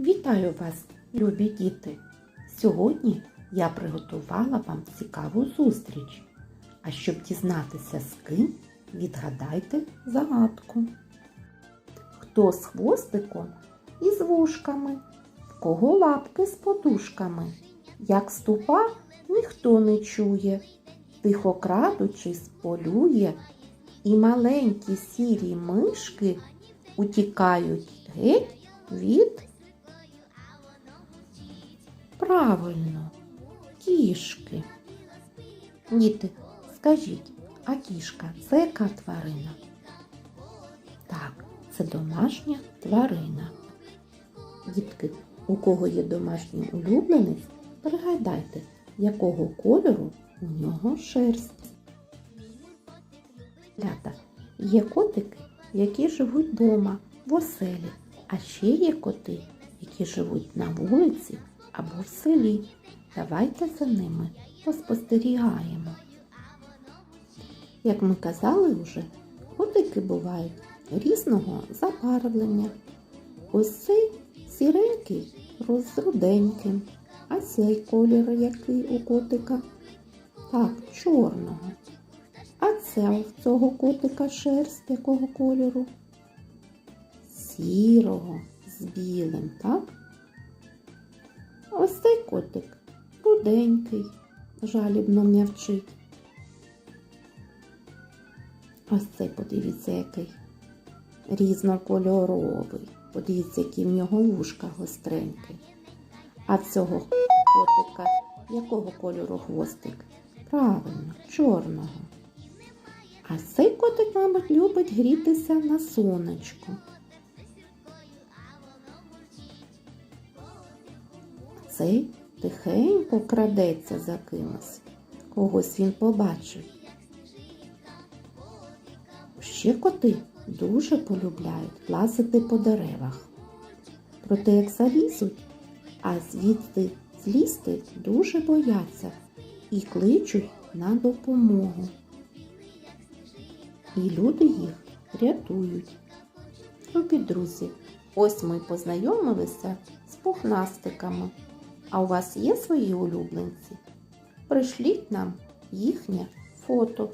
Вітаю вас, любі діти! Сьогодні я приготувала вам цікаву зустріч. А щоб дізнатися з ким, відгадайте загадку. Хто з хвостиком і з вушками, в кого лапки з подушками, як ступа ніхто не чує, тихо крадучись полює, і маленькі сірі мишки утікають геть від Правильно, кішки. Діти, скажіть, а кішка це яка тварина? Так, це домашня тварина. Дітки, у кого є домашній улюбленець, пригадайте, якого кольору у нього шерсть. Лята, є котики, які живуть вдома, в оселі, а ще є коти, які живуть на вулиці або в селі. Давайте за ними поспостерігаємо. Як ми казали вже, котики бувають різного забарвлення. Ось цей сіренький з руденьким, а цей колір який у котика? Так, чорного. А це в цього котика шерсть якого кольору? Сірого з білим, так? Ось цей котик руденький, жалібно м'явчить. Ось цей, подивіться, який різнокольоровий. Подивіться, які в нього вушка гостренькі. А в цього котика якого кольору хвостик? Правильно, чорного. А цей котик, мабуть, любить грітися на сонечку. Цей тихенько крадеться за кимось. Когось він побачив. Ще коти дуже полюбляють лазити по деревах. Проте як залізуть, а звідти злізти дуже бояться і кличуть на допомогу. І люди їх рятують. Любі друзі, ось ми познайомилися з пухнастиками. А у вас є свої улюбленці? Пришліть нам їхнє фото.